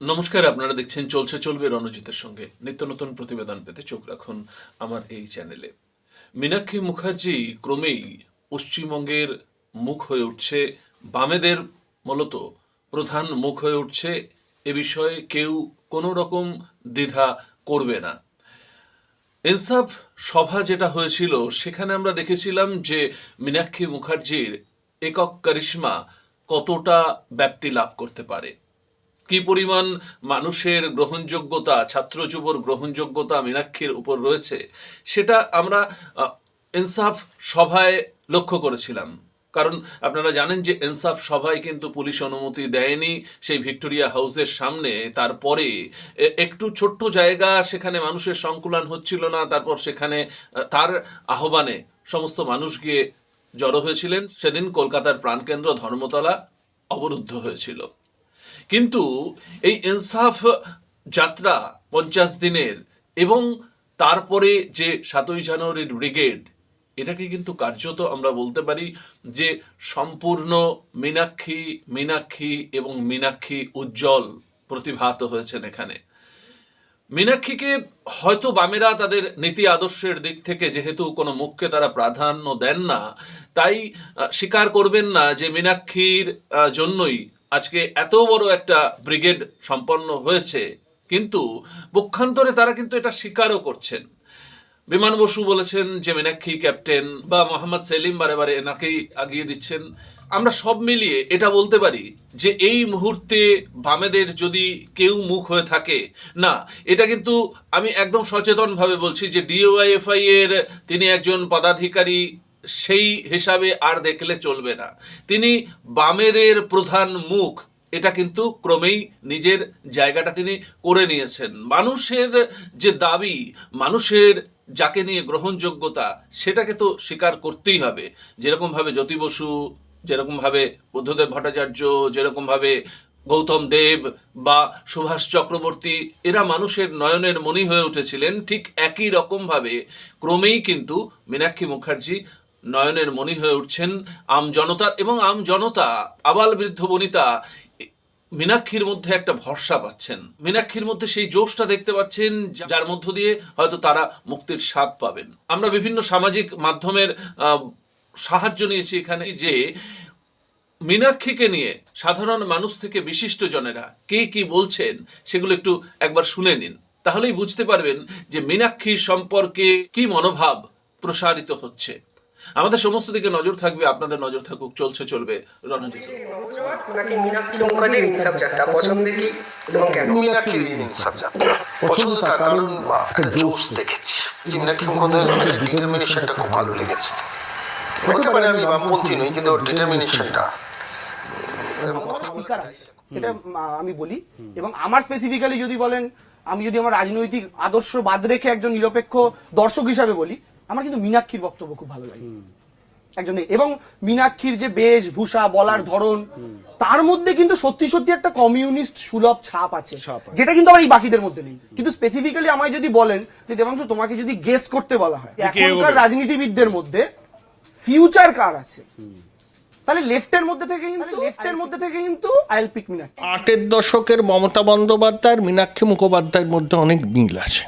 নমস্কার, আপনারা দেখছেন চলছে চলবে রণজিতের সঙ্গে। নিত্য নতুন প্রতিবেদন পেতে চোখ রাখুন আমার এই চ্যানেলে। মীনাক্ষী মুখার্জি ক্রমেই পশ্চিমবঙ্গের মুখ হয়ে উঠছে, বামেদের মূলত প্রধান মুখ হয়ে উঠছে। এ বিষয়ে কেউ কোনো রকম দ্বিধা করবে না। ইনসাফ সভা যেটা হয়েছিল, সেখানে আমরা দেখেছিলাম যে মীনাক্ষী মুখার্জির একক কারিশ্মা কতটা ব্যাপ্তি লাভ করতে পারে। কি পরিমাণ মানুষের গ্রহণযোগ্যতা ছাত্র যুবর গ্রহণযোগ্যতা মীনাক্ষীর উপর রয়েছে, সেটা আমরা ইনসাফ সভায় লক্ষ্য করেছিলাম। কারণ আপনারা জানেন যে ইনসাফ সভায় কিন্তু পুলিশ অনুমতি দেয়নি সেই ভিক্টোরিয়া হাউসের সামনে। তারপরে একটু ছোট্ট জায়গা, সেখানে মানুষের সংকুলান হচ্ছিল না, তারপর সেখানে তার আহ্বানে সমস্ত মানুষ গিয়ে জড়ো হয়েছিলেন। সেদিন কলকাতার প্রাণকেন্দ্র ধর্মতলা অবরুদ্ধ হয়েছিল। কিন্তু এই ইনসাফ যাত্রা পঞ্চাশ দিনের এবং তারপরে যে সাতই জানুয়ারির ব্রিগেড, এটাকে কিন্তু কার্যত আমরা বলতে পারি যে সম্পূর্ণ মীনাক্ষী মীনাক্ষী এবং মীনাক্ষী উজ্জ্বল প্রতিভাত হয়েছেন এখানে। মীনাক্ষীকে হয়তো বামেরা তাদের নীতি আদর্শের দিক থেকে যেহেতু কোনো মুখকে তারা প্রাধান্য দেন না, তাই স্বীকার করবেন না যে মীনাক্ষীর জন্যই আজকে এত বড় একটা ব্রিগেড সম্পন্ন হয়েছে, কিন্তু পক্ষান্তরে তারা কিন্তু এটা স্বীকারও করছেন। বিমান বসু বলেছেন যে মীনাক্ষী ক্যাপ্টেন বা মোহাম্মদ সেলিম বারে বারে এনাকেই আগিয়ে দিচ্ছেন। আমরা সব মিলিয়ে এটা বলতে পারি যে এই মুহূর্তে বামেদের যদি কেউ মুখ হয়ে থাকে, না, এটা কিন্তু আমি একদম সচেতনভাবে বলছি যে ডিওয়াইএফআই এর তিনি একজন পদাধিকারী সেই হিসাবে আর দেখলে চলবে না। তিনি বামেদের প্রধান মুখ, এটা কিন্তু ক্রমেই নিজের জায়গাটা তিনি করে নিয়েছেন। মানুষের যে দাবি, মানুষের যাকে নিয়ে গ্রহণযোগ্যতা, সেটাকে তো স্বীকার করতেই হবে। যেরকমভাবে জ্যোতি বসু, যেরকমভাবে বুদ্ধদেব ভট্টাচার্য, যেরকমভাবে গৌতম দেব বা সুভাষ চক্রবর্তী, এরা মানুষের নয়নের মণি হয়ে উঠেছিলেন। ঠিক একই রকমভাবে ক্রমেই কিন্তু মীনাক্ষী মুখার্জি নয়নের মণি হয়ে উঠছেন আম জনতার এবং আম জনতা, আবাল বৃদ্ধ বনিতা, মীনাক্ষীর মধ্যে একটা ভরসা পাচ্ছেন। মীনাক্ষীর মধ্যে সেই জোশটা দেখতে পাচ্ছেন, যার মধ্য দিয়ে হয়তো তারা মুক্তির স্বাদ পাবেন। আমরা বিভিন্ন সামাজিক মাধ্যমের সাহায্য নিয়েছি এখানে যে মীনাক্ষীকে নিয়ে সাধারণ মানুষ থেকে বিশিষ্ট জনেরা কে কি বলছেন সেগুলো একটু একবার শুনে নিন। তাহলেই বুঝতে পারবেন যে মীনাক্ষী সম্পর্কে কি মনোভাব প্রসারিত হচ্ছে। আমাদের সমস্ত দিকে নজর থাকবে আপনাদের নজর থাকুক চলছে চলবে রণজিৎ। নাকি মীনাক্ষী মুখার্জির ইনসাফ যাত্রা। পছন্দের কি এবং কেন? মীনাক্ষীর ইনসাফ যাত্রা। পছন্দ তার কারণ একটা জোশ দেখেছি। মীনাক্ষী মুখোপাধ্যায়ের ডিটারমিনেশনটা খুব ভালো লেগেছে। হতে পারে আমি বামপন্থী নই কিন্তু ওর ডিটারমিনেশনটা এটা আমি বলি। এবং আমার স্পেসিফিক্যালি যদি বলেন আমি যদি আমার রাজনৈতিক আদর্শ বাদ রেখে একজন নিরপেক্ষ দর্শক হিসাবে বলি আমার কিন্তু মীনাক্ষীর বক্তব্য খুব ভালো লাগে। একজন এবং মীনাক্ষীর যে বেশভূষা বলার ধরন তার মধ্যে কিন্তু সত্যি সত্যি একটা কমিউনিস্ট সুলভ ছাপ আছে। যেটা কিন্তু আবার এই বাকিদের মধ্যে নেই। কিন্তু স্পেসিফিক্যালি আমায় যদি বলেন যে দেবাংশু তোমাকে যদি গেস করতে বলা হয় এখনকার রাজনীতিবিদদের মধ্যে ফিউচার কার আছে? তাহলে লেফটের মধ্যে থেকে কিন্তু লেফটের মধ্যে থেকে কিন্তু আইএল পিক মিনাক্ষী আটের দশকের মমতা বন্দ্যোপাধ্যায় আর মীনাক্ষী মুখোপাধ্যায়ের মধ্যে অনেক মিল আছে।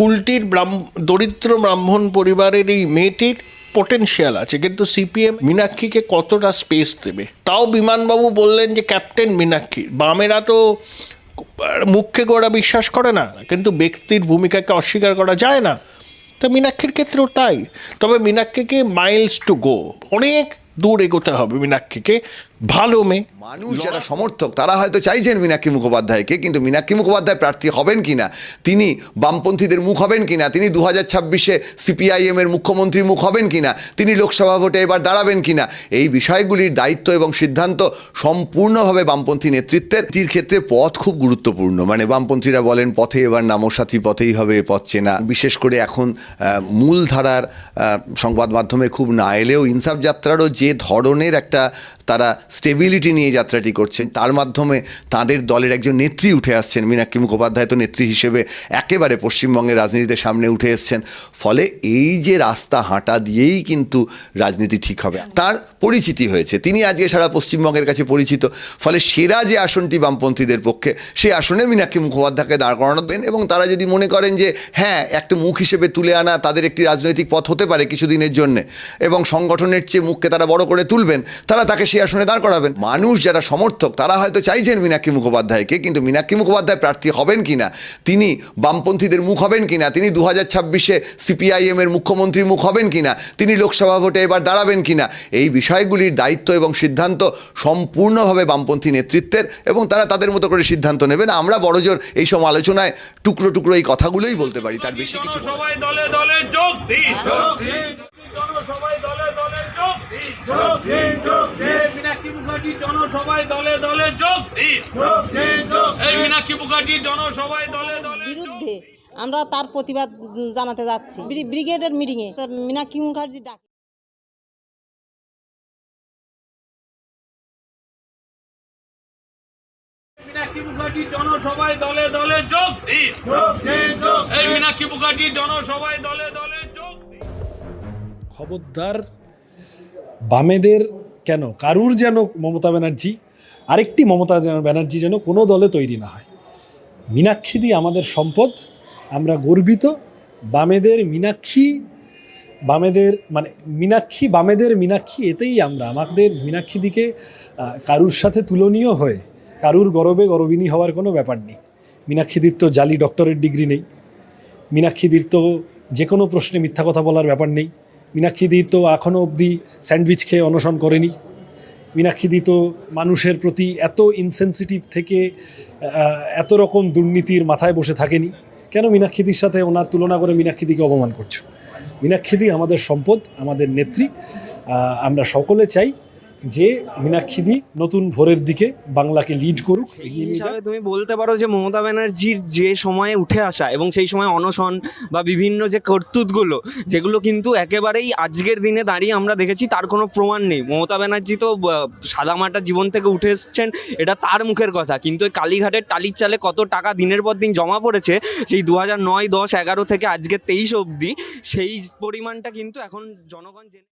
কুলটির ব্রাহ্ম- দরিদ্র ব্রাহ্মণ পরিবারের এই মেয়েটির পোটেনশিয়াল আছে। কিন্তু সিপিএম মীনাক্ষীকে কতটা স্পেস দেবে? তাও বিমানবাবু বললেন যে ক্যাপ্টেন মীনাক্ষী, বামেরা তো মুখকে গোড়া বিশ্বাস করে না, কিন্তু ব্যক্তির ভূমিকাকে অস্বীকার করা যায় না। তো মীনাক্ষীর ক্ষেত্রেও তাই। তবে মীনাক্ষীকে মাইলস টু গো অনেক দূর এগোতে হবে মীনাক্ষীকে। ভালো মেয়ে। মানুষ যারা সমর্থক, তারা হয়তো চাইছেন মীনাক্ষী মুখোপাধ্যায়কে, কিন্তু মীনাক্ষী মুখোপাধ্যায় প্রার্থী হবেন কিনা, তিনি বামপন্থীদের মুখ হবেন কিনা, তিনি দু হাজার ছাব্বিশে সিপিআইএম এর মুখ্যমন্ত্রী মুখ হবেন কিনা, তিনি লোকসভা ভোটে এবার দাঁড়াবেন কিনা, এই বিষয়গুলির দায়িত্ব এবং সিদ্ধান্ত সম্পূর্ণভাবে বামপন্থী নেতৃত্বের। তীর ক্ষেত্রে পথ খুব গুরুত্বপূর্ণ। মানে বামপন্থীরা বলেন, পথে এবার নামসাথী পথেই হবে পথ চেনা। বিশেষ করে এখন মূলধারার সংবাদ মাধ্যমে খুব না এলেও ইনসাফ যাত্রারও যে ধরনের একটা তারা স্টেবিলিটি নিয়ে যাত্রাটি করছেন। তার মাধ্যমে তাদের দলের একজন নেত্রী উঠে আসছেন। মীনাক্ষী মুখোপাধ্যায় তো নেত্রী হিসেবে একেবারে পশ্চিমবঙ্গের রাজনীতিতে সামনে উঠে এসছেন। ফলে এই যে রাস্তা হাঁটা দিয়েই কিন্তু রাজনীতি ঠিক হবে। তার পরিচিতি হয়েছে। তিনি আজকে সারা পশ্চিমবঙ্গের কাছে পরিচিত। ফলে সেরা যে আসনটি বামপন্থীদের পক্ষে, সেই আসনে মীনাক্ষী মুখোপাধ্যায়কে দাঁড় করানো দেন এবং তারা যদি মনে করেন যে হ্যাঁ একটা মুখ হিসেবে তুলে আনা তাদের একটি রাজনৈতিক পথ হতে পারে কিছুদিনের জন্য এবং সংগঠনের চেয়ে মুখকে তারা বড় করে তুলবেন, তারা তাকে সেই আসনে দাঁড় করাবেন। মানুষ যারা সমর্থক তারা হয়তো চাইছেন মীনাক্ষী মুখোপাধ্যায়কে কিন্তু মীনাক্ষী মুখোপাধ্যায় প্রার্থী হবেন কিনা তিনি বামপন্থীদের মুখ হবেন কিনা তিনি দু হাজার ছাব্বিশে সিপিআইএমের মুখ্যমন্ত্রী মুখ হবেন কিনা তিনি লোকসভা ভোটে এবার দাঁড়াবেন কিনা এই বিষয়গুলির দায়িত্ব এবং সিদ্ধান্ত সম্পূর্ণভাবে বামপন্থী নেতৃত্বের এবং তারা তাদের মতো করে সিদ্ধান্ত নেবেন। আমরা বড়জোর এই সব আলোচনায় টুকরো টুকরো এই কথাগুলোই বলতে পারি তার বেশি কিছু বিরুদ্ধে আমরা তার প্রতিবাদ জানাতে যাচ্ছি। ব্রিগেডের মিটিংয়ে মীনাক্ষী মুখার্জি ডাক মীনাক্ষী মুখার্জি জনসভায় দলে দলে যোগ এই মীনাক্ষী মুখার্জি জনসভায় দলে দলে খবরদার বামেদের কেন? কারুর যেন মমতা ব্যানার্জি আরেকটি মমতা যেন- ব্যানার্জি যেন কোনো দলে তৈরি না হয়। মীনাক্ষীদি আমাদের সম্পদ আমরা গর্বিত। বামেদের মীনাক্ষী বামেদের মানে মীনাক্ষী বামেদের মীনাক্ষী এতেই আমরা। আমাদের মীনাক্ষীদিকে আহ, কারুর সাথে তুলনীয় হয়ে কারুর গরবে গরবিনী হওয়ার কোনো ব্যাপার নেই। মীনাক্ষীদির তো জালি ডক্টরেট ডিগ্রি নেই। মীনাক্ষীদির তো যে কোনো প্রশ্নে মিথ্যা কথা বলার ব্যাপার নেই। মীনাক্ষীদি তো এখনও অবধি স্যান্ডউইচ খেয়ে অনশন করেনি। মীনাক্ষীদি তো মানুষের প্রতি এত ইনসেন্সিটিভ থেকে এত রকম দুর্নীতির মাথায় বসে থাকেনি। কেন মীনাক্ষীদির সাথে ওনার তুলনা করে মীনাক্ষীদিকে অপমান করছ? মীনাক্ষীদি আমাদের সম্পদ, আমাদের নেত্রী আমরা সকলে চাই যে মীনাক্ষীদি নতুন ভোরের দিকে বাংলাকে লিড করুক এগিয়ে নিয়ে তুমি বলতে পারো যে মমতা ব্যানার্জির যে সময়ে উঠে আসা এবং সেই সময় অনশন বা বিভিন্ন যে কর্তুতগুলো যেগুলো কিন্তু একেবারেই আজকের দিনে দাঁড়িয়ে আমরা দেখেছি তার কোনো প্রমাণ নেই। মমতা ব্যানার্জি তো সাদামাটা জীবন থেকে উঠে এসছেন এটা তার মুখের কথা। কিন্তু ওই কালীঘাটের টালির চালে কত টাকা দিনের পর দিন জমা পড়েছে সেই দু হাজার নয় দশ এগারো থেকে আজকে তেইশ অবধি সেই পরিমাণটা কিন্তু এখন জনগণ জেনে